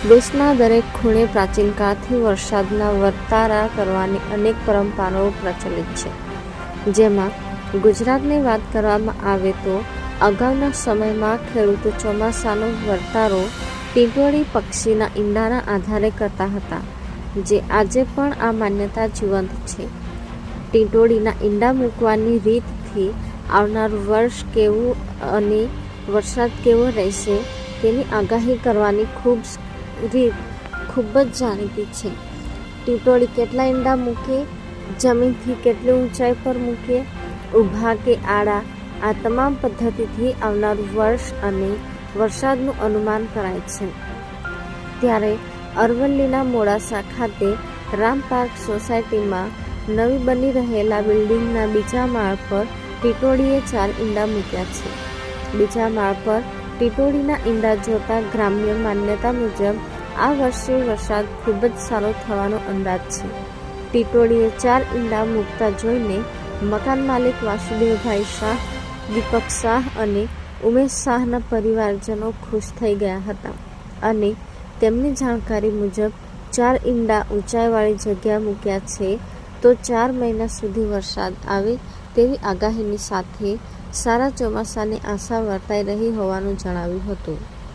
દેશના દરેક ખૂણે પ્રાચીન કાળથી વરસાદના વર્તારા કરવાની અનેક પરંપરાઓ પ્રચલિત છે. જેમાં ગુજરાતની વાત કરવામાં આવે તો અગાઉના સમયમાં ખેડૂતો ચોમાસાનો વર્તારો ટીટોળી પક્ષીના ઈંડાના આધારે કરતા હતા, જે આજે પણ આ માન્યતા જીવંત છે. ટીટોળીના ઈંડા મૂકવાની રીતથી આવનાર વર્ષ કેવું અને વરસાદ કેવો રહેશે તેની આગાહી કરવાની ખૂબ રીત ખૂબ જ જાણીતી છે. ટીટોળી કેટલા ઈંડા મૂકે, જમીનથી કેટલી ઊંચાઈ પર મૂકે, ઊભા કે આડા, આ તમામ પદ્ધતિથી આવનારું વર્ષ અને વરસાદનું અનુમાન કરાય છે. ત્યારે અરવલ્લીના મોડાસા ખાતે રામ પાર્ક સોસાયટીમાં નવી બની રહેલા બિલ્ડિંગના બીજા માળ પર ટીટોળીએ ચાર ઈંડા મૂક્યા છે. બીજા માળ પર ટીટોળીના ઈંડા જોતા ગ્રામ્ય માન્યતા મુજબ આ વર્ષે વરસાદ ખૂબ જ સારો થવાનો અંદાજ છે. ટીટોળીએ ચાર ઈંડા મૂકતા જોઈને મકાન માલિક વાસુદેવભાઈ શાહ, દીપક શાહ અને ઉમેશ શાહના પરિવારજનો ખુશ થઈ ગયા હતા અને તેમની જાણકારી મુજબ ચાર ઈંડા ઊંચાઈવાળી જગ્યા મૂક્યા છે તો ચાર મહિના સુધી વરસાદ આવે તેવી આગાહીની સાથે સારા ચોમાસાની આશા વર્તાઈ રહી હોવાનું જણાવ્યું હતું.